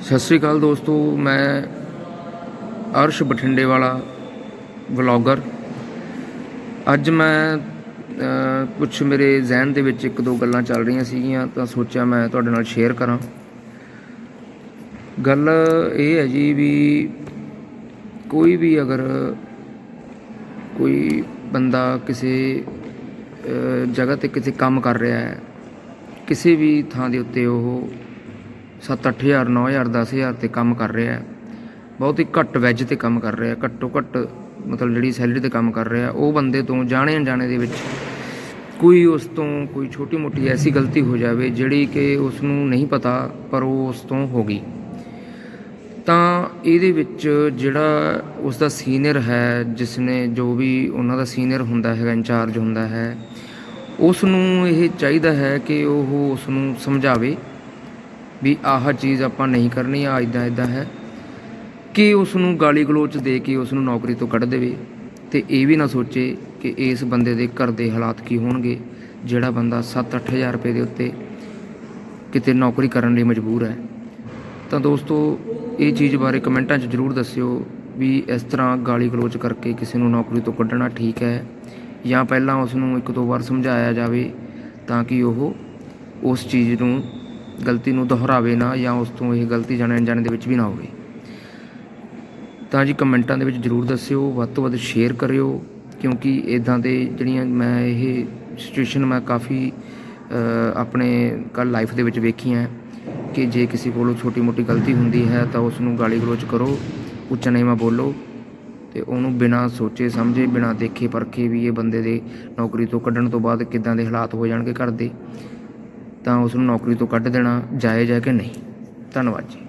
ਸਤਿ ਸ੍ਰੀ ਅਕਾਲ ਦੋਸਤੋ, ਮੈਂ ਅਰਸ਼ ਬਠਿੰਡੇ ਵਾਲਾ ਵਲੌਗਰ। ਅੱਜ ਮੈਂ ਕੁਝ ਮੇਰੇ ਜ਼ਿਹਨ ਦੇ ਵਿੱਚ ਇੱਕ ਦੋ ਗੱਲਾਂ ਚੱਲ ਰਹੀਆਂ ਸੀਗੀਆਂ, ਤਾਂ ਸੋਚਿਆ ਮੈਂ ਤੁਹਾਡੇ ਨਾਲ ਸ਼ੇਅਰ ਕਰਾਂ। ਗੱਲ ਇਹ ਹੈ ਜੀ ਵੀ ਕੋਈ ਵੀ ਅਗਰ ਕੋਈ ਬੰਦਾ ਕਿਸੇ ਜਗ੍ਹਾ ਤੇ ਕਿਸੇ ਕੰਮ ਕਰ ਰਿਹਾ ਹੈ, ਕਿਸੇ ਵੀ ਥਾਂ ਦੇ ਉੱਤੇ ਉਹ 7-8000 9000 10000 ਤੇ ਕੰਮ ਕਰ ਰਿਹਾ ਹੈ। ਬਹੁਤ ਹੀ ਘੱਟ ਵੈਜ ਤੇ ਕੰਮ ਕਰ ਰਿਹਾ, ਘੱਟੋ ਘੱਟ ਮਤਲਬ ਜਿਹੜੀ ਸੈਲਰੀ ਤੇ ਕੰਮ ਕਰ ਰਿਹਾ, ਉਹ ਬੰਦੇ ਤੋਂ ਜਾਣੇ ਅਣਜਾਣੇ ਦੇ ਵਿੱਚ ਕੋਈ ਉਸ ਤੋਂ ਕੋਈ ਛੋਟੀ ਮੋਟੀ ਐਸੀ ਗਲਤੀ ਹੋ ਜਾਵੇ ਜਿਹੜੀ ਕਿ ਉਸ ਨੂੰ ਨਹੀਂ ਪਤਾ, ਪਰ ਉਹ ਉਸ ਤੋਂ ਹੋ ਗਈ। ਤਾਂ ਇਹਦੇ ਵਿੱਚ ਜਿਹੜਾ ਉਸ ਦਾ ਸੀਨੀਅਰ ਹੈ ਜਿਸ ਨੇ ਜੋ ਵੀ ਉਹਨਾਂ ਦਾ ਸੀਨੀਅਰ ਹੁੰਦਾ ਹੈਗਾ, ਇੰਚਾਰਜ ਹੁੰਦਾ ਹੈ ਉਸ ਨੂੰ ਇਹ ਚਾਹੀਦਾ ਹੈ ਕਿ ਉਹ ਉਸ ਨੂੰ ਸਮਝਾਵੇ। ਵੀ ਆਹ ਚੀਜ਼ ਆਪਾਂ ਨਹੀਂ ਕਰਨੀ ਆ ਇਦਾਂ ਇਦਾਂ ਹੈ। ਕਿ ਉਸ ਨੂੰ ਗਾਲੀ ਗਲੋਚ ਦੇ ਕੇ ਉਸ ਨੂੰ ਨੌਕਰੀ ਤੋਂ ਕੱਢ ਦੇਵੇ ਤੇ ਇਹ ਵੀ ਨਾ ਸੋਚੇ ਕਿ ਇਸ ਬੰਦੇ ਦੇ ਘਰ ਦੇ ਹਾਲਾਤ ਕੀ ਹੋਣਗੇ, ਜਿਹੜਾ ਬੰਦਾ 7-8000 ਰੁਪਏ ਦੇ ਉੱਤੇ ਕਿਤੇ ਨੌਕਰੀ ਕਰਨ ਲਈ ਮਜਬੂਰ ਹੈ। ਤਾਂ ਦੋਸਤੋ, ਇਹ ਚੀਜ਼ ਬਾਰੇ ਕਮੈਂਟਾਂ 'ਚ ਜਰੂਰ ਦੱਸਿਓ ਵੀ ਇਸ ਤਰ੍ਹਾਂ ਗਾਲੀ ਗਲੋਚ ਕਰਕੇ ਕਿਸੇ ਨੂੰ ਨੌਕਰੀ ਤੋਂ ਕੱਢਣਾ ਠੀਕ ਹੈ ਜਾਂ ਪਹਿਲਾਂ ਉਸ ਨੂੰ ਇੱਕ ਦੋ ਵਾਰ ਸਮਝਾਇਆ ਜਾਵੇ ਤਾਂ ਕਿ ਉਹ ਉਸ ਚੀਜ਼ ਨੂੰ ਗਲਤੀ ਨੂੰ ਦੁਹਰਾਵੇ ਨਾ ਜਾਂ ਉਸ ਤੋਂ ਇਹ ਗਲਤੀ ਜਾਣੇ ਅਣਜਾਣੇ ਦੇ ਵਿੱਚ ਵੀ ਨਾ ਹੋਵੇ। ਤਾਂ ਜੀ ਕਮੈਂਟਾਂ ਦੇ ਵਿੱਚ ਜਰੂਰ ਦੱਸਿਓ, ਵੱਧ ਤੋਂ ਵੱਧ ਸ਼ੇਅਰ ਕਰਿਓ, ਕਿਉਂਕਿ ਇਦਾਂ ਦੇ ਜਿਹੜੀਆਂ ਮੈਂ ਇਹ ਸਿਚੁਏਸ਼ਨ ਮੈਂ ਕਾਫੀ ਆਪਣੇ ਕੱਲ ਲਾਈਫ ਦੇ ਵਿੱਚ ਵੇਖੀਆਂ ਕਿ ਜੇ ਕਿਸੇ ਕੋਲੋਂ ਛੋਟੀ ਮੋਟੀ ਗਲਤੀ ਹੁੰਦੀ ਹੈ ਤਾਂ ਉਸ ਨੂੰ ਗਾਲੀ ਗਲੋਚ ਕਰੋ, ਉੱਚਾ ਨੀਵਾਂ ਬੋਲੋ ਤੇ ਉਹਨੂੰ ਬਿਨਾਂ ਸੋਚੇ ਸਮਝੇ, ਬਿਨਾਂ ਦੇਖੇ ਪਰਖੇ ਵੀ ਇਹ ਬੰਦੇ ਦੇ ਨੌਕਰੀ ਤੋਂ ਕੱਢਣ ਤੋਂ ਬਾਅਦ ਕਿੱਦਾਂ ਦੇ ਹਾਲਾਤ ਹੋ ਜਾਣਗੇ ਘਰ ਦੇ। ਤਾਂ ਉਸ ਨੂੰ ਨੌਕਰੀ ਤੋਂ ਕੱਢ ਦੇਣਾ ਜਾਇਜ਼ ਹੈ ਕਿ ਨਹੀਂ? ਧੰਨਵਾਦ ਜੀ।